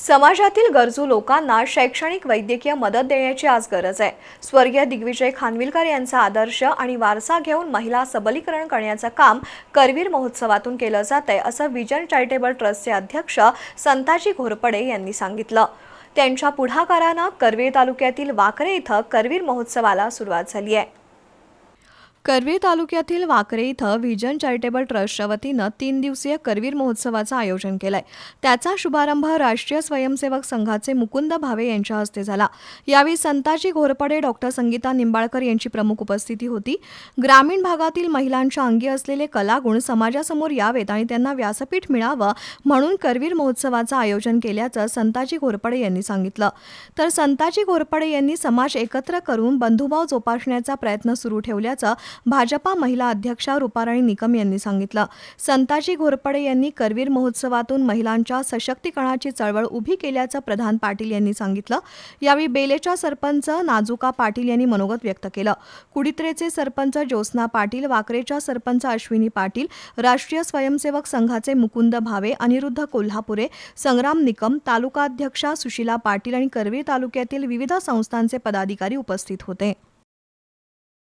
समाजातील गरजू लोकांना शैक्षणिक वैद्यकीय मदत देण्याची आज गरज आहे. स्वर्गीय दिग्विजय खानविलकर यांचा आदर्श आणि वारसा घेऊन महिला सबलीकरण करण्याचं काम करवीर महोत्सवातून केलं जात आहे असं विजन चॅरिटेबल ट्रस्टचे अध्यक्ष संताजी घोरपडे यांनी सांगितलं. त्यांच्या पुढाकारानं करवीर तालुक्यातील वाकरे इथं करवीर महोत्सवाला सुरुवात झाली आहे. करवीर तालुक्यातील वाकरे इथं व्हिजन चॅरिटेबल ट्रस्टच्या वतीनं तीन दिवसीय करवीर महोत्सवाचं आयोजन केलंय. त्याचा शुभारंभ राष्ट्रीय स्वयंसेवक संघाचे मुकुंद भावे यांच्या हस्ते झाला. यावेळी संताजी घोरपडे डॉक्टर संगीता निंबाळकर यांची प्रमुख उपस्थिती होती. ग्रामीण भागातील महिलांच्या अंगी असलेले कलागुण समाजासमोर यावेत आणि त्यांना व्यासपीठ मिळावं म्हणून करवीर महोत्सवाचं आयोजन केल्याचं संताजी घोरपडे यांनी सांगितलं. तर संताजी घोरपडे यांनी समाज एकत्र करून बंधुभाव जोपासण्याचा प्रयत्न सुरू ठेवल्याचं भाजपा महिला अध्यक्षा रुपाराणी निकम यांनी सांगितलं. संताजी घोरपडे यांनी करवीर महोत्सवातून महिलांच्या सशक्तीकरणाची चळवळ उभी केल्याचं प्रधान पाटील यांनी सांगितलं. यावेळी बेलेच्या सरपंच नाजुका पाटील यांनी मनोगत व्यक्त केलं. कुडित्रेचे सरपंच ज्योत्स्ना पाटील वाकरेच्या सरपंच अश्विनी पाटील राष्ट्रीय स्वयंसेवक संघाचे मुकुंद भावे अनिरुद्ध कोल्हापुरे संग्राम निकम तालुकाध्यक्षा सुशीला पाटील आणि करवीर तालुक्यातील विविध संस्थांचे पदाधिकारी उपस्थित होते.